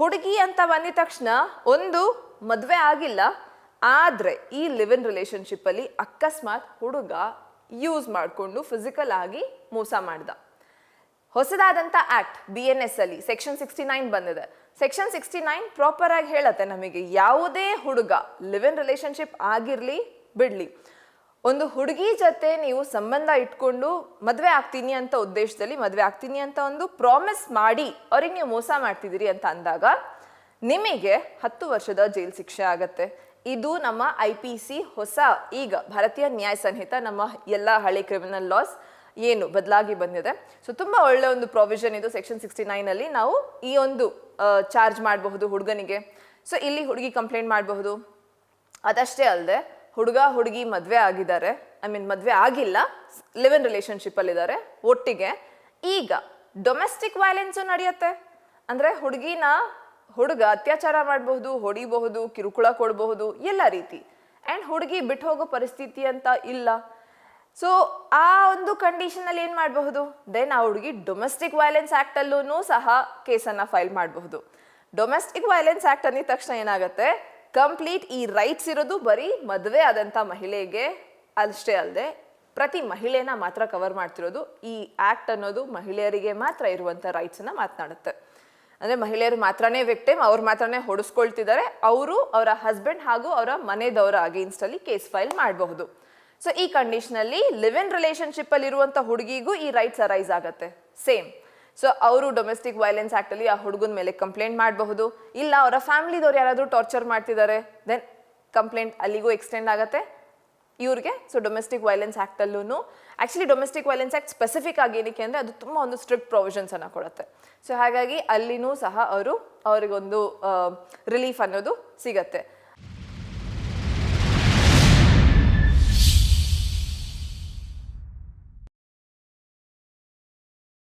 ಹುಡುಗಿ ಅಂತ ಬಂದಿದ ತಕ್ಷಣ ಒಂದು ಮದುವೆ ಆಗಿಲ್ಲ. ಆದರೆ ಈ ಲಿವ್ ಇನ್ ರಿಲೇಷನ್ಶಿಪ್ಪಲ್ಲಿ ಅಕಸ್ಮಾತ್ ಹುಡುಗ ಯೂಸ್ ಮಾಡಿಕೊಂಡು ಫಿಸಿಕಲ್ ಆಗಿ ಮೋಸ ಮಾಡ್ದ. ಹೊಸದಾದಂಥ ಆಕ್ಟ್ ಬಿ ಎನ್ ಎಸ್ ಅಲ್ಲಿ ಸೆಕ್ಷನ್ ಸಿಕ್ಸ್ಟಿ ನೈನ್ ಬಂದಿದೆ. ಸೆಕ್ಷನ್ ಸಿಕ್ಸ್ಟಿ ನೈನ್ ಪ್ರಾಪರ್ ಆಗಿ ಹೇಳತ್ತೆ ನಮಗೆ ಯಾವುದೇ ಹುಡುಗ ಲಿವ್ ಇನ್ ರಿಲೇಷನ್ಶಿಪ್ ಆಗಿರಲಿ, ಬಿಡ್ಲಿ. ಒಂದು ಹುಡುಗಿ ಜೊತೆ ನೀವು ಸಂಬಂಧ ಇಟ್ಕೊಂಡು ಮದುವೆ ಆಗ್ತೀನಿ ಅಂತ ಉದ್ದೇಶದಲ್ಲಿ ಮದುವೆ ಆಗ್ತೀನಿ ಅಂತ ಒಂದು ಪ್ರಾಮಿಸ್ ಮಾಡಿ ಅವ್ರಿಗೆ ನೀವು ಮೋಸ ಮಾಡ್ತಿದ್ದೀರಿ ಅಂತ ಅಂದಾಗ ನಿಮಗೆ ಹತ್ತು ವರ್ಷದ ಜೈಲ್ ಶಿಕ್ಷೆ ಆಗತ್ತೆ. ಇದು ನಮ್ಮ ಐ ಪಿ ಸಿ ಹೊಸ ಈಗ ಭಾರತೀಯ ನ್ಯಾಯ ಸಂಹಿತ, ನಮ್ಮ ಎಲ್ಲ ಹಳೆ ಕ್ರಿಮಿನಲ್ ಲಾಸ್ ಏನು ಬದಲಾಗಿ ಬಂದಿದೆ. ಸೊ ತುಂಬ ಒಳ್ಳೆ ಒಂದು ಪ್ರೊವಿಷನ್ ಇದು. ಸೆಕ್ಷನ್ ಸಿಕ್ಸ್ಟಿ ನೈನಲ್ಲಿ ನಾವು ಈ ಒಂದು ಚಾರ್ಜ್ ಮಾಡಬಹುದು ಹುಡುಗನಿಗೆ. ಸೊ ಇಲ್ಲಿ ಹುಡುಗಿ ಕಂಪ್ಲೇಂಟ್ ಮಾಡಬಹುದು. ಅದಷ್ಟೇ ಅಲ್ಲದೆ ಹುಡುಗ, ಹುಡುಗಿ ಮದುವೆ ಆಗಿದ್ದಾರೆ. ಐ ಮೀನ್ ಮದುವೆ ಆಗಿಲ್ಲ. ಲಿವ್ ಇನ್ ರಿಲೇಶನ್ಶಿಪ್ಪಲ್ಲಿದ್ದಾರೆ ಒಟ್ಟಿಗೆ ಈಗ ಡೊಮೆಸ್ಟಿಕ್ ವೈಲೆನ್ಸು ನಡೆಯುತ್ತೆ. ಅಂದರೆ ಹುಡುಗಿನ ಹುಡುಗ ಅತ್ಯಾಚಾರ ಮಾಡಬಹುದು, ಹೊಡಿಬಹುದು, ಕಿರುಕುಳ ಕೊಡಬಹುದು, ಎಲ್ಲ ರೀತಿ. ಆ್ಯಂಡ್ ಹುಡುಗಿ ಬಿಟ್ಟು ಹೋಗೋ ಪರಿಸ್ಥಿತಿ ಅಂತ ಇಲ್ಲ. ಸೊ ಆ ಒಂದು ಕಂಡೀಷನ್ ಅಲ್ಲಿ ಏನ್ ಮಾಡಬಹುದು? ದೆನ್ ಆ ಹುಡುಗಿ ಡೊಮೆಸ್ಟಿಕ್ ವೈಲೆನ್ಸ್ ಆಕ್ಟ್ ಅಲ್ಲೂ ಸಹ ಕೇಸನ್ನ ಫೈಲ್ ಮಾಡಬಹುದು. ಡೊಮೆಸ್ಟಿಕ್ ವೈಲೆನ್ಸ್ ಆಕ್ಟ್ ಅಂದಿದ ತಕ್ಷಣ ಏನಾಗುತ್ತೆ? ಕಂಪ್ಲೀಟ್ ಈ ರೈಟ್ಸ್ ಇರೋದು ಬರೀ ಮದುವೆ ಆದಂಥ ಮಹಿಳೆಗೆ ಅಷ್ಟೇ ಅಲ್ಲದೆ ಪ್ರತಿ ಮಹಿಳೆನ ಮಾತ್ರ ಕವರ್ ಮಾಡ್ತಿರೋದು. ಈ ಆ್ಯಕ್ಟ್ ಅನ್ನೋದು ಮಹಿಳೆಯರಿಗೆ ಮಾತ್ರ ಇರುವಂಥ ರೈಟ್ಸನ್ನು ಮಾತನಾಡುತ್ತೆ. ಅಂದರೆ ಮಹಿಳೆಯರು ಮಾತ್ರನೇ ವಿಕ್ಟಿಮ್ ಅವ್ರು ಮಾತ್ರನೇ ಹೊಡಿಸ್ಕೊಳ್ತಿದ್ದಾರೆ ಅವರು ಅವರ ಹಸ್ಬೆಂಡ್ ಹಾಗೂ ಅವರ ಮನೆಯವರ ಅಗೇನ್ಸ್ಟ್ ಅಲ್ಲಿ ಕೇಸ್ ಫೈಲ್ ಮಾಡಬಹುದು. ಸೊ ಈ ಕಂಡೀಷನಲ್ಲಿ ಲಿವ್ ಇನ್ ಇರುವಂತ ಹುಡುಗಿಗೂ ಈ ರೈಟ್ಸ್ ಅರೈಸ್ ಆಗುತ್ತೆ. ಸೇಮ್ ಸೊ ಅವರು ಡೊಮೆಸ್ಟಿಕ್ ವೈಲೆನ್ಸ್ ಆಕ್ಟ್ ಅಲ್ಲಿ ಆ ಹುಡುಗನ ಮೇಲೆ ಕಂಪ್ಲೇಂಟ್ ಮಾಡಬಹುದು. ಇಲ್ಲ, ಅವರ ಫ್ಯಾಮಿಲಿದವ್ರು ಯಾರಾದರೂ ಟಾರ್ಚರ್ ಮಾಡ್ತಿದ್ದಾರೆ ದೆನ್ ಕಂಪ್ಲೇಂಟ್ ಅಲ್ಲಿಗೂ ಎಕ್ಸ್ಟೆಂಡ್ ಆಗುತ್ತೆ. ಇವ್ರಿಗೆ so domestic violence ಆ್ಯಕ್ಟಲ್ಲೂ actually domestic violence act specific ಆಗಿ ಏನಕ್ಕೆ ಅಂದರೆ ಅದು ತುಂಬ ಒಂದು ಸ್ಟ್ರಿಕ್ಟ್ ಪ್ರೊವಿಷನ್ಸ್ ಅನ್ನು ಕೊಡುತ್ತೆ. ಸೊ ಹಾಗಾಗಿ ಅಲ್ಲಿನೂ ಸಹ ಅವರು ಅವರಿಗೊಂದು ರಿಲೀಫ್ ಅನ್ನೋದು ಸಿಗತ್ತೆ.